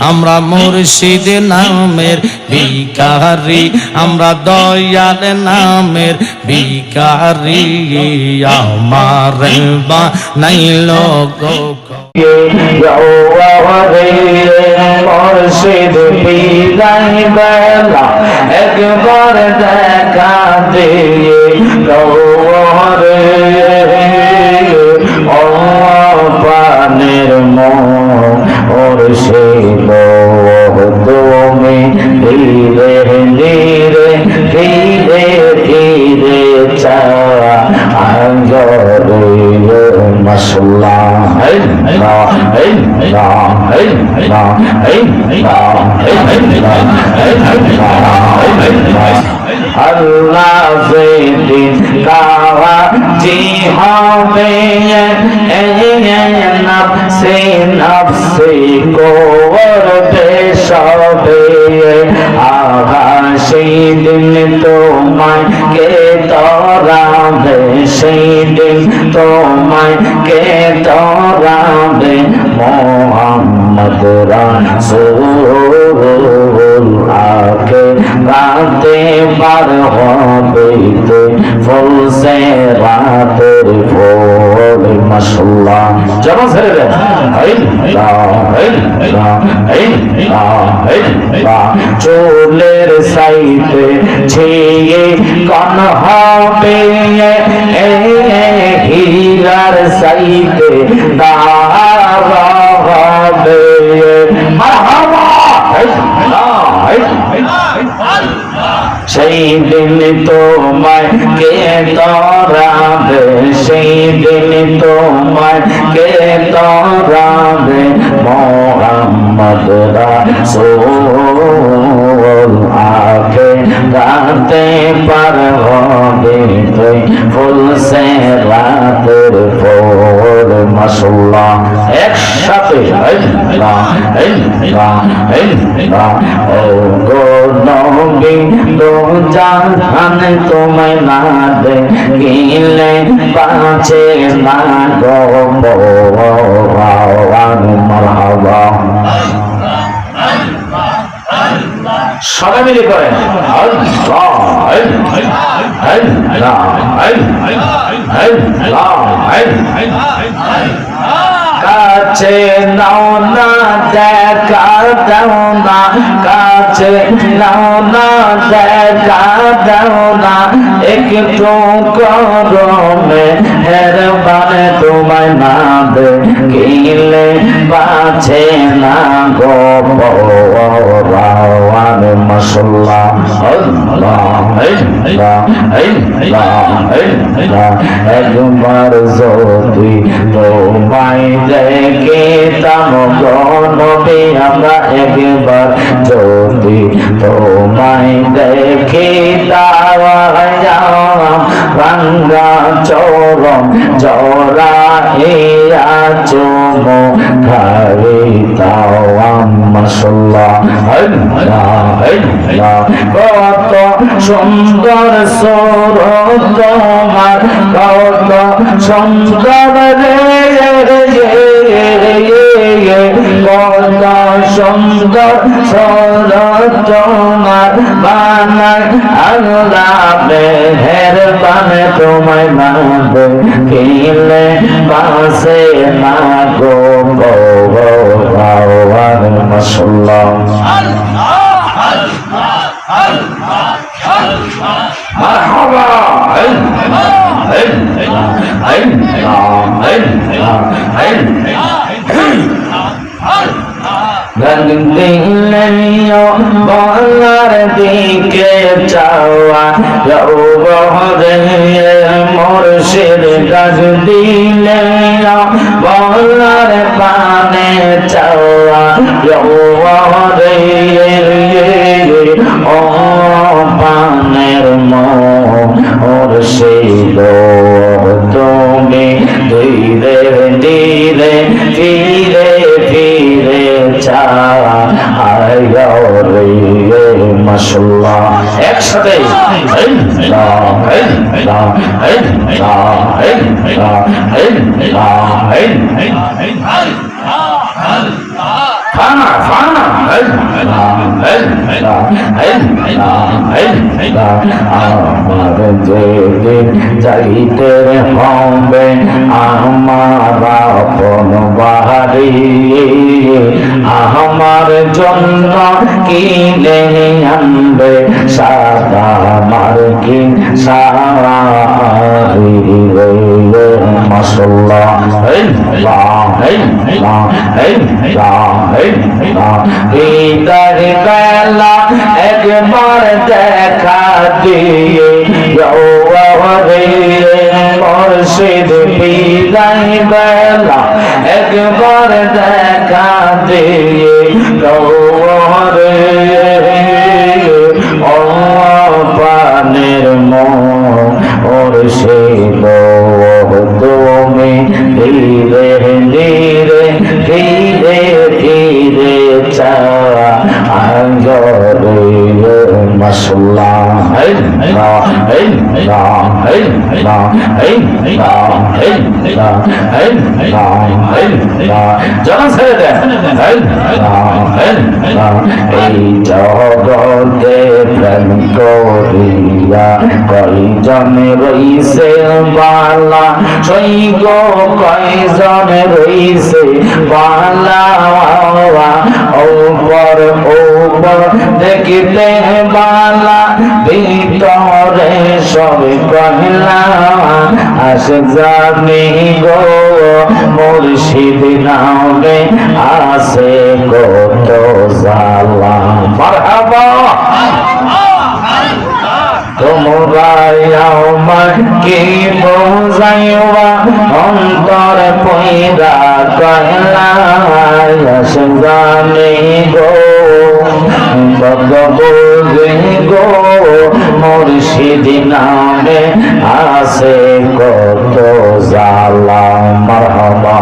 আমরা মুর্শিদ নামের ভিকারি আমরা দয়াল নামের ভিকারি আমার বা নাইল গো। মুর্শিদ বিদায় বেলা, একবার দেখা দিয়ে আল্লাহ যেদিন কাওয়াজি হবে নফসে নফসে করবে সবে তরাবে সেই দিন তোমায় কে তরাবে মোহাম্মদ রাসূল আকে রাতে পার হবে তে ফুল সে রাতের ফুল মাশাআল্লাহ। জমা ছেড়ে দেন। চুলের সাইতে ছিয়ে কন সাইতে দার হবে মারহাবা সেই দিন তোমায় কে তরাবে? সেই দিন তোমায় কে তরাবে? মোহাম্মদ রাসূল। ও না সবাই মিলে করেন। কাছে নাও দাও না, কাছে নাও না, দেখা দাও না। একটু গরমে হের মানে তোমায় না দেখিলে বাছে না গো রাওয়ান মশলা। একবার যদি তোমায় দেখে আমরা একবার যদি তোমায় দেখে রাঙ্গা চরম জরা এয়া চুম খারে তাওয়াম মশলা কত সুন্দর সর তোমার কত সুন্দর রে কত সুন্দর সর তোমার বানার আল্লাহ বেহের বানে তোমায় মানবে কিলে বাসে না গো ভগবান মশলা مرحبا দিলেও বলার দিকে চাওয়া মোরশের গাছ দিলেও বলার পানে চাওয়া বহরে একসাথে ফানা আমার যেদিন যাইতে হবে আমার আপন বাড়ি আমার জন্য কিনে আনবে। সাদা মার্কিন সারি মশলা হৃদয় বেলা একবার দেখা দিয়ে মুর্শিদ বিদায় বেলা একবার দেখা দিয়ে রে জন ছেড়ে দেন এই জগতে প্রেম করিয়া কয়জন রইছে বালা সৈগ কয়জন রইছে বালা ওপর ওপর দেখিতে বালা ভিতরে সব কহিলা আসে জানি গো, মুর্শিদ নামে আসে কত জালা মারহাবা! তোমরা আমার কি বোঝাইবা? অন্তর পয়রা কহলা জানি গো বদ বোঝে গো মুর্শিদ নামে আসে কত জালা মারহাবা